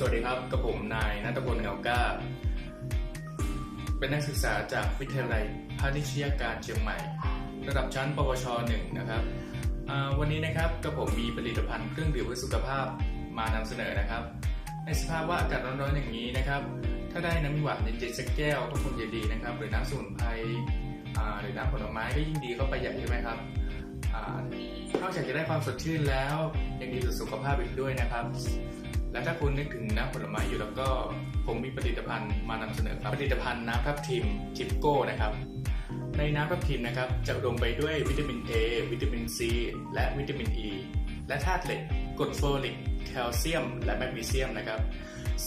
สวัสดีครับกับผมนาเป็นนักศึกษาจากวิทยาลัยพาณิชยการเชียงใหม่ ระดับชั้น ปวช .1 นะครับ วันนี้นะครับกับผมมีผลิตภัณฑ์เครื่องดื่มเพื่อสุขภาพมานำเสนอนะครับ ในสภาพว่าอากาศร้อนๆอย่างนี้นะครับ ถ้าได้น้ำหวานเย็นๆสักแก้วก็คงจะดีนะครับ หรือน้ำสมุนไพรหรือน้ำผลไม้ก็ยิ่งดีเข้าไปใหญ่ใช่ไหมครับนอกจากจะได้ความสดชื่นแล้วยังดีต่อสุขภาพอีกด้วยนะครับ และถ้าคุณนึกถึงน้ำผลไม้อยู่แล้วก็ผมมีผลิตภัณฑ์มานำเสนอครับ ผลิตภัณฑ์น้ำทับทิมทิปโก้นะครับ ในน้ำทับทิมนะครับจะอุดมไปด้วยวิตามิน A วิตามิน C และวิตามิน E และธาตุเหล็กกรดโฟลิกแคลเซียม และแมกนีเซียมนะครับ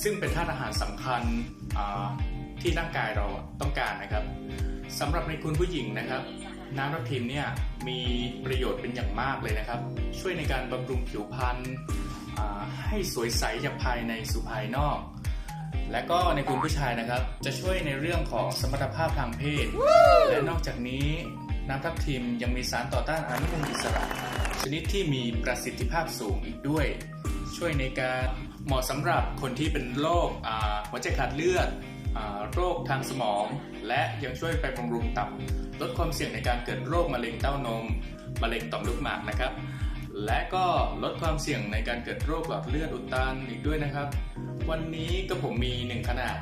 ซึ่งเป็นธาตุอาหารสำคัญที่ร่างกายเราต้องการนะครับสำหรับในคุณผู้หญิงนะครับ น้ำทับทิมเนี่ยมีประโยชน์เป็นอย่างมากเลยนะครับ ช่วยในการบำรุงผิวพรรณ ให้สวยใสจากภายในสู่ภายนอก และก็ในคุณผู้ชายนะครับ จะช่วยในเรื่องของสมรรถภาพทางเพศ และนอกจากนี้น้ำทับทิมยังมีสารต่อต้านอนุมูลอิสระ ชนิดที่มีประสิทธิภาพสูงอีกด้วย ช่วยในการเหมาะสำหรับคนที่เป็นโรคอ่าหัวใจขาดเลือดอ่าโรคทางสมอง และยังช่วยไปบำรุงตับลดความเสี่ยงในการเกิดโรคมะเร็งเต้านม มะเร็งต่อมลูกหมากนะครับ และก็ลดความเสี่ยงในการเกิดโรคหลอดเลือดอุดตันอีกด้วยนะครับ วันนี้ก็ผมมีหนึ่งขนาด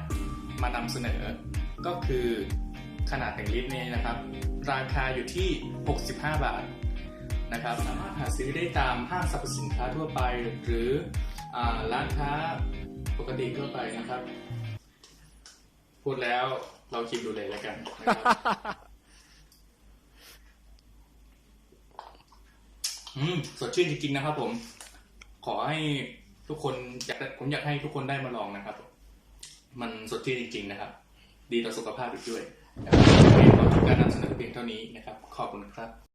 มานำเสนอ ก็คือขนาด1ลิตรนี้นะครับ ราคาอยู่ที่ 65 บาทนะครับ สามารถหาซื้อได้ตามห้างสรรพสินค้าทั่วไป หรืออร้านค้าปกติทั่วไปนะครับ พูดแล้วเราคิดดูเลยแล้วกันนะครับ อืมสดชื่นจริงๆนะครับ ผม ขอให้ทุกคนอยากผมอยากให้ทุกคนได้มาลองนะครับ มันสดชื่นจริง ๆ นะครับ ดีต่อสุขภาพอีกด้วยนะครับวันนี้ขอจบการนำเสนอเพียงเท่านี้นะครับ ขอบคุณครับ